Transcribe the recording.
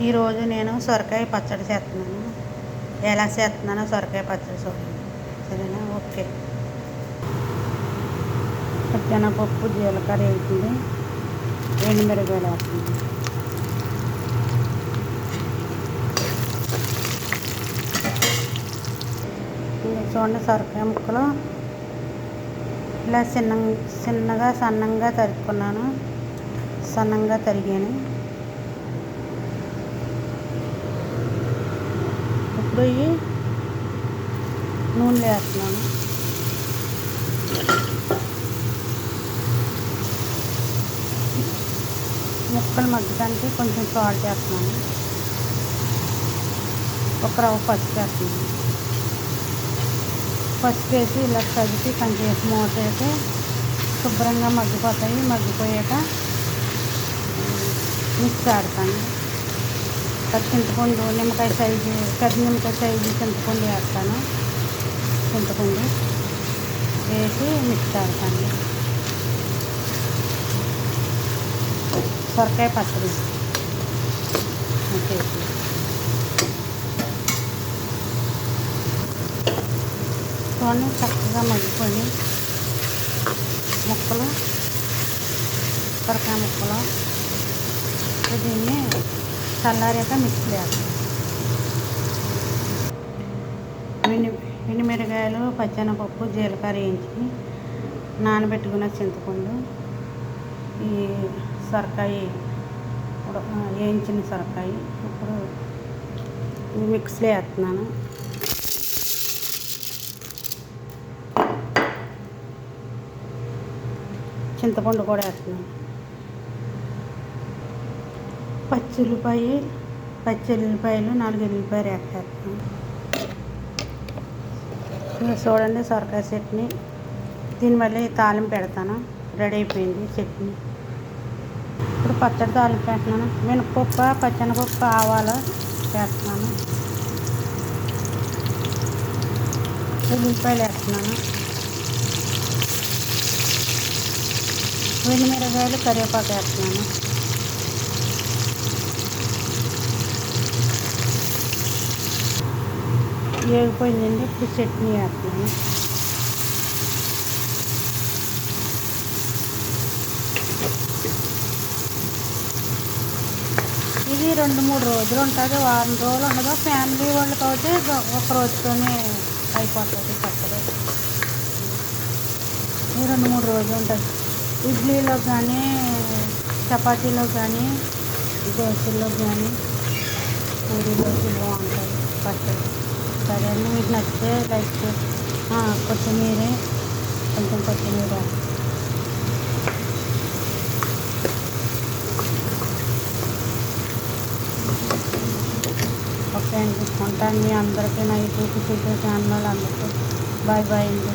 ఈరోజు నేను సొరకాయ పచ్చడి చేస్తున్నాను. ఎలా చేస్తున్నానో సొరకాయ పచ్చడి చూడండి. సరేనా? ఓకే. పచ్చెనపప్పు జీలకర్ర వేసింది. ఎండుమిరగాయలు వేస్తుంది ఇది చూడండి సొరకాయ ముక్కలు. ఇలా చిన్న చిన్నగా సన్నంగా తరుక్కున్నాను. సన్నంగా తరిగాను. ఇప్పుడు ఇవి నూనెలో వేస్తున్నాను ముక్కలు మగ్గడానికి కొంచెం సాల్ట్ వేస్తున్నాను ఒక రవ్వ పసుపు వేస్తున్నాను పసుపు వేసి ఇలా కదిపి కొంచెం వేసి మూత వేసి శుభ్రంగా మగ్గిపోతాయి మగ్గిపోయాక మిక్స్ ఆడతాను పెద్ద చింతపండు నిమ్మకాయ సైజు పెద్ద నిమ్మకాయ సైజు చింతపండు వేస్తాను. చింతపండు వేసి మిక్స్ చేస్తాను. సొరకాయ పచ్చడి. చేసి చూడండి చక్కగా మగ్గిపోయి ముక్కలు సొరకాయ ముక్కలు. దీన్ని చల్లారాక మిక్స్ చేస్తాం ఎండు ఎండుమిరగాయలు పచ్చెనపప్పు జీలకర్ర వేయించి నానబెట్టుకున్న చింతపండు ఈ సొరకాయ వేయించిన సొరకాయ. ఇప్పుడు మిక్స్లో వేస్తున్నాను. చింతపండు కూడా వేస్తున్నాను. పచ్చి ఉల్లిపాయ పచ్చి ఉల్లిపాయలు నాలుగు ఉల్లిపాయలు వేస్తాను చూడండి సొరకాయ చట్నీ. దీని మళ్ళీ తాలింపు పెడతాను. రెడీ అయిపోయింది చట్నీ. ఇప్పుడు పచ్చడి తాలింపు పెడుతున్నాను. మినపప్పు పచ్చెనపప్పు ఆవాలు వేస్తున్నాను. ఉల్లిపాయలు వేస్తున్నాను. మిరగాయలు కరివేపాకు వేస్తున్నాను. వేగిపోయిందండి ఇప్పుడు చట్నీ వేస్తాను. ఇది రెండు మూడు రోజులు ఉంటుంది వారం రోజులు ఉండదు. ఫ్యామిలీ వాళ్ళకి అయితే ఒక రోజుతోనే అయిపోతుంది పచ్చడి. ఇది రెండు మూడు రోజులు ఉంటుంది. ఇడ్లీలో కానీ చపాతీలో కానీ దోశల్లో కానీ పూరీలో బాగుంటుంది పచ్చడి. సరే అండి. మీకు నచ్చితే లైక్ కొత్తిమీర కొంచెం కొత్తిమీర. ఓకే అండి. ఉంటాను మీ అందరికీ నా యూట్యూబ్ ఛానల్ అందరికీ బాయ్ బాయ్ అండి.